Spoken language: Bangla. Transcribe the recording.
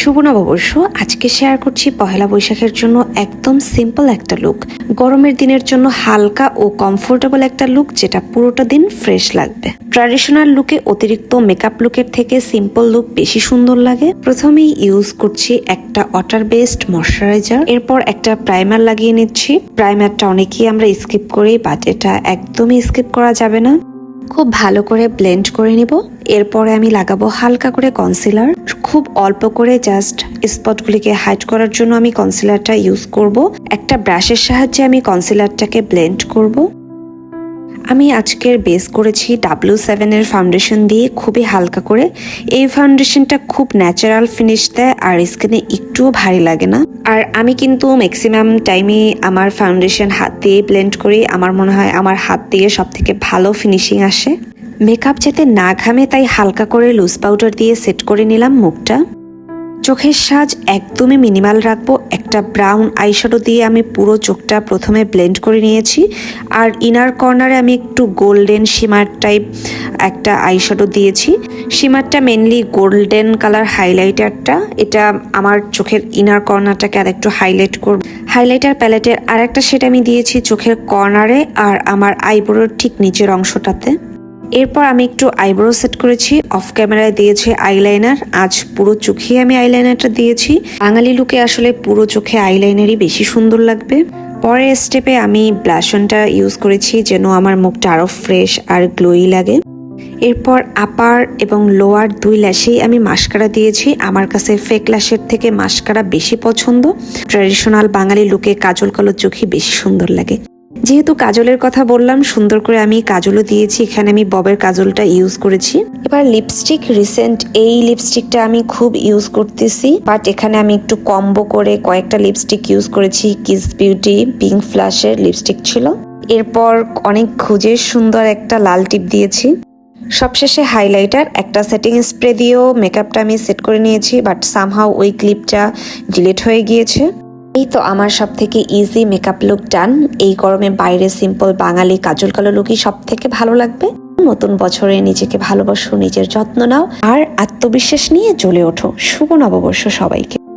শুভ নববর্ষ আজকে শেয়ার করছি পহেলা বৈশাখের জন্য একদম সিম্পল একটা লুক গরমের দিনের জন্য হালকা ও কমফোর্টেবল একটা লুক যেটা পুরোটা দিন ফ্রেশ লাগবে। ট্র্যাডিশনাল লুকে অতিরিক্ত মেকআপ লুকের থেকে সিম্পল লুক বেশি সুন্দর লাগে। প্রথমেই ইউজ করছি একটা ওয়াটার বেসড ময়শ্চারাইজার এরপর একটা প্রাইমার লাগিয়ে নিচ্ছি। প্রাইমারটা অনেকেই আমরা স্কিপ করি বাট এটা একদমই স্কিপ করা যাবে না। খুব ভালো করে ব্লেন্ড করে নিব। এরপরে আমি লাগাবো হালকা করে কনসিলার খুব অল্প করে জাস্ট স্পটগুলিকে হাইড করার জন্য আমি কনসিলারটা ইউজ করব। একটা ব্রাশের সাহায্যে আমি কনসিলারটাকে ব্লেন্ড করব। আমি আজকের বেস করেছি ডাব্লিউ সেভেনের ফাউন্ডেশন দিয়ে খুবই হালকা করে। এই ফাউন্ডেশনটা খুব ন্যাচারাল ফিনিশ দেয় আর স্কিনে একটুও ভারী লাগে না। আর আমি কিন্তু ম্যাক্সিমাম টাইমে আমার ফাউন্ডেশন হাত দিয়ে ব্লেন্ড করি। আমার মনে হয় আমার হাত দিয়ে সব থেকে ভালো ফিনিশিং আসে। মেকআপ যাতে না ঘামে, তাই হালকা করে লুজ পাউডার দিয়ে সেট করে নিলাম মুখটা। চোখের সাজ একদমই মিনিমাল রাখব। একটা ব্রাউন আইশ্যাডো দিয়ে আমি পুরো চোখটা প্রথমে ব্লেন্ড করে নিয়েছি। আর ইনার কর্নারে আমি একটু গোল্ডেন শিমার টাইপ একটা আইশ্যাডো দিয়েছি। শিমারটা মেনলি গোল্ডেন কালার হাইলাইটারটা এটা আমার চোখের ইনার কর্নারটাকে আর একটু হাইলাইট করব। হাইলাইটার প্যালেটের আর একটা আমি দিয়েছি চোখের কর্নারে আর আমার আইব্রোর ঠিক নিচের অংশটাতে। এরপর আমি একটু আইব্রো সেট করেছি অফ ক্যামেরায় দিয়েছে আইলাইনার আজ পুরো চোখে আমি আইলাইনারটা দিয়েছি। বাঙালি লুকে আসলে পুরো চোখে আইলাইনারই বেশি সুন্দর লাগবে। পরের স্টেপে আমি ব্লাশনটা ইউজ করেছি যেন আমার মুখটা আরও ফ্রেশ আর গ্লোই লাগে। এরপর আপার এবং লোয়ার দুই ল্যাশেই আমি মাস্কারা দিয়েছি। আমার কাছে ফেক ল্যাশের থেকে মাস্কারা বেশি পছন্দ। ট্র্যাডিশনাল বাঙালি লুকে কাজল কালো চোখই বেশি সুন্দর লাগে। যেহেতু কাজলের কথা বললাম, সুন্দর করে আমি কাজলও দিয়েছি, এখানে আমি ববের কাজলটা ইউজ করেছি। এবার লিপস্টিক রিসেন্ট এই লিপস্টিকটা আমি খুব ইউজ করতেছি বাট এখানে আমি একটু কম্বো করে কয়েকটা লিপস্টিক ইউজ করেছি কিস বিউটি পিঙ্ক ফ্লাশের লিপস্টিক ছিল। এরপর অনেক খুঁজে সুন্দর একটা লাল টিপ দিয়েছি। সবশেষে হাইলাইটার একটা সেটিং স্প্রে দিয়েও মেকআপটা আমি সেট করে নিয়েছি বাট সামহাও ওই ক্লিপটা ডিলিট হয়ে গিয়েছে। এই তো আমার সব থেকে ইজি মেকআপ লুক ডান এই গরমে বাইরে সিম্পল বাঙালি কাজল কালো লুকই সব থেকে ভালো লাগবে। নতুন বছরে নিজেকে ভালোবাসো, নিজের যত্ন নাও। আর আত্মবিশ্বাস নিয়ে চলে ওঠো। শুভ নববর্ষ সবাইকে।